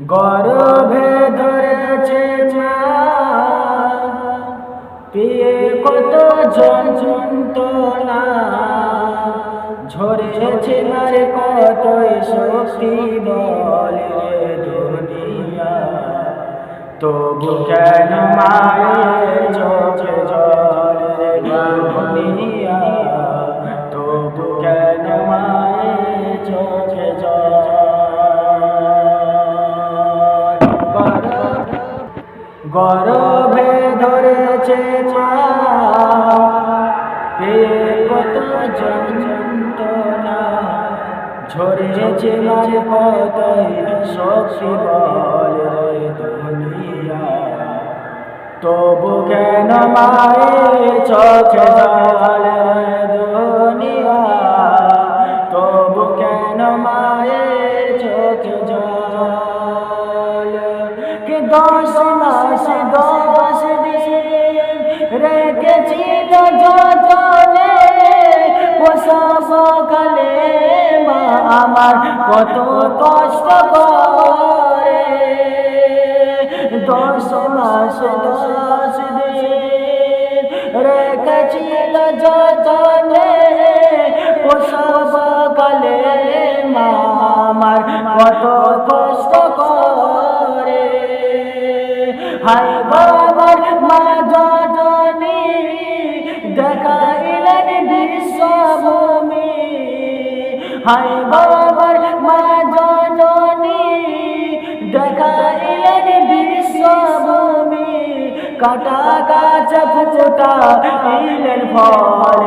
গর্ভে ধরেছে মা। পিয়ে কত যন্ত্রণা ঝরেছে মারে কত শক্তি বলে দুনিয়া। তবু কেন মায়ের জল ঝরেছে মার কত শক্তি বল রে দুনিয়া। তবু কেন মায়ের চোখে জল রে দুনিয়া? তবু কেন মায়ের চোখে জল? কে দশ মাস দশ দিন রেখেছিল যতনে পোষা সকালে আমার কত কষ্ট করে। দশ মাস, দশ দিন রেখেছিল যতনে পোষা সকালে মা আমার কত কষ্ট করে। হায় বাবার মা জননী দেখাইলেন হায় বাবার মা জননী, দেখাইলেন বিশ্বভূমি কাটা গাছ ফুটা ইলেন ফল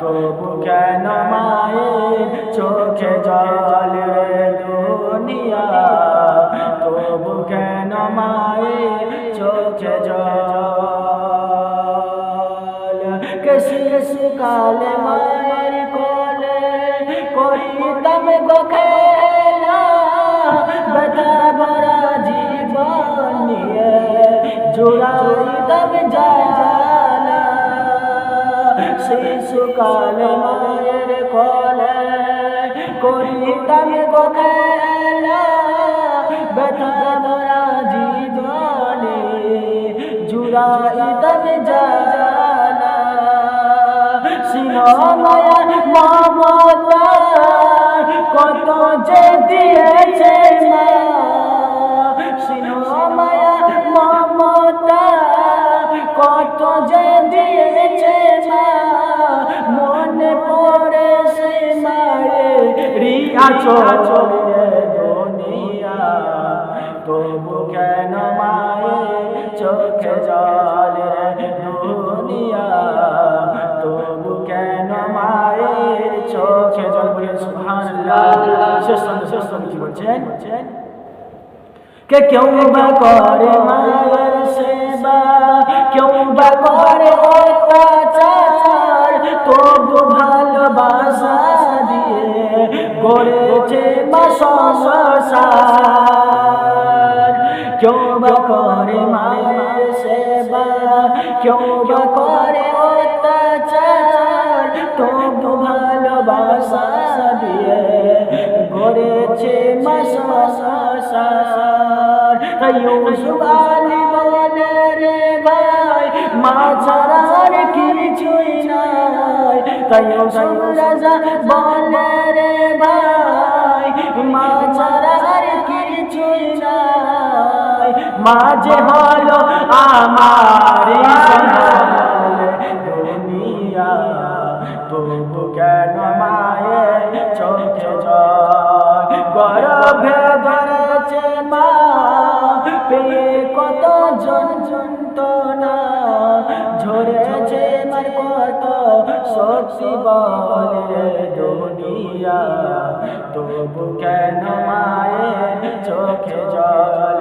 তবু কেন মায়ের চোখে জল রে দুনিয়া? তবু কেন মায়ের চোখে জল? কেশিস কালে মায়ের জোড়াইতাম জালা শিশুকাল মায়ের কোলে, করিতাম গো খেলা ব্যথা ভরা জীবনে জুড়াইতাম জালা সিনমায়া মমতা কত যে দিয়েছে চলে দুনিয়া, তবু কেন মায়ের চোখে জল রে দুনিয়া? তবু কেন মায়ের চোখে জল? বলে, সুবহানাল্লাহ। কে কেউ বা করে মায়ের সেবা, কেউ বা করে অত্যাচার করে মায়ের সেবা কেউ বা করে অত্যাচার, তবু ভালোবাসা দিয়ে গড়েছে মা সংসার তাই ইউসুফ আলী বলে রে ভাই, মা ছাড়া আর কিছুই নাই। তাই রাজা নাই মা হলো আমার দুনিয়া তবু কেন মায়ের চোখে গর্ভে ধরেছে মা পেয়ে কত জন যন্ত্রণা ঝরেছে মার কত শক্তি বলে দুনিয়া তবু কেন মায়ের চোখে জল?